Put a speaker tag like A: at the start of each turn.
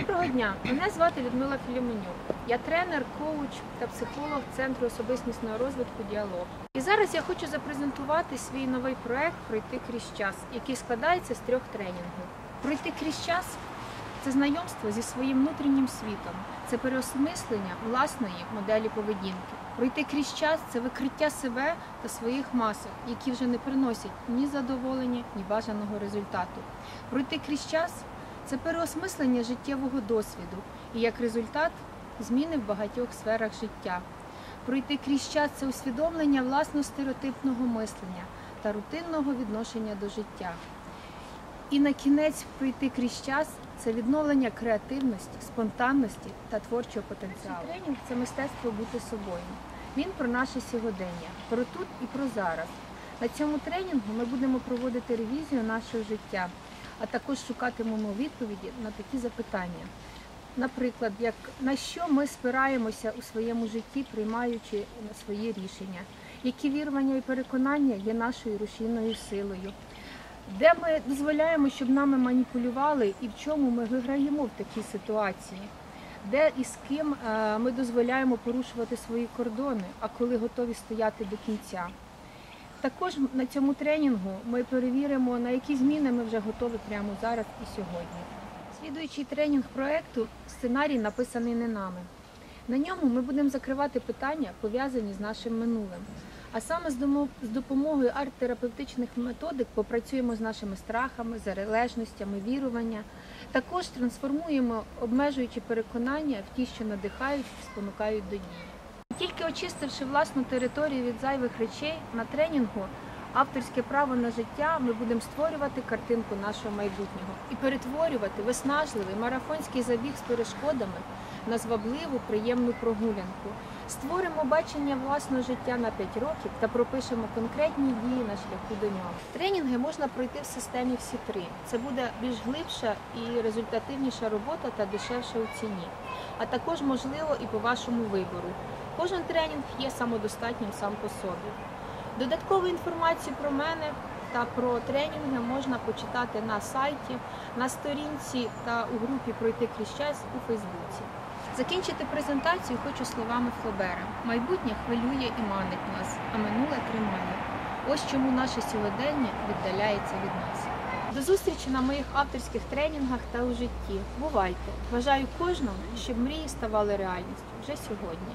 A: Доброго дня! Мене звати Людмила Філімонюк. Я тренер, коуч та психолог Центру особистісного розвитку Діалог. І зараз я хочу запрезентувати свій новий проект Пройти крізь час, який складається з трьох тренінгів. Пройти крізь час це знайомство зі своїм внутрішнім світом, це переосмислення власної моделі поведінки. Пройти крізь час це викриття себе та своїх масок, які вже не приносять ні задоволення, ні бажаного результату. Пройти крізь час це переосмислення життєвого досвіду і як результат зміни в багатьох сферах життя. Пройти крізь час це усвідомлення власного стереотипного мислення та рутинного відношення до життя. І на кінець пройти крізь час це відновлення креативності, спонтанності та творчого потенціалу. Тренінг це мистецтво бути собою. Він про наше сьогодення, про тут і про зараз. На цьому тренінгу ми будемо проводити ревізію нашого життя, а також шукатимемо відповіді на такі запитання. Наприклад, як на що ми спираємося у своєму житті, приймаючи свої рішення, які вірування і переконання є нашою рушійною силою, де ми дозволяємо, щоб нами маніпулювали і в чому ми виграємо в такій ситуації, де і з ким е, ми дозволяємо порушувати свої кордони, а коли готові стояти до кінця. Також на цьому тренінгу ми перевіримо, на які зміни ми вже готові прямо зараз і сьогодні. Слідуючий тренінг проекту сценарій написаний не нами. На ньому ми будемо закривати питання, пов'язані з нашим минулим. А саме з допомогою арт-терапевтичних методик попрацюємо з нашими страхами, залежностями, вірування. Також трансформуємо обмежуючі переконання в ті, що надихають, і спонукають до дії. Тільки очистивши власну територію від зайвих речей на тренінгу авторське право на життя, ми будемо створювати картинку нашого майбутнього і перетворювати виснажливий марафонський забіг з перешкодами на звабливу, приємну прогулянку. Створимо бачення власного життя на 5 років та пропишемо конкретні дії на шляху до нього. Тренінги можна пройти в системі всі три. Це буде більш глибша і результативніша робота та дешевша у ціні, а також можливо і по вашому вибору. Кожен тренінг є самодостатнім сам по собі. Додаткову інформацію про мене та про тренінги можна почитати на сайті, на сторінці та у групі Пройти крізь час у Фейсбуці. Закінчити презентацію хочу словами Флобера. Майбутнє хвилює і манить нас, а минуле тримає. Ось чому наше сьогодення віддаляється від нас. До зустрічі на моїх авторських тренінгах та у житті. Бувайте! Бажаю кожному, щоб мрії ставали реальністю вже сьогодні.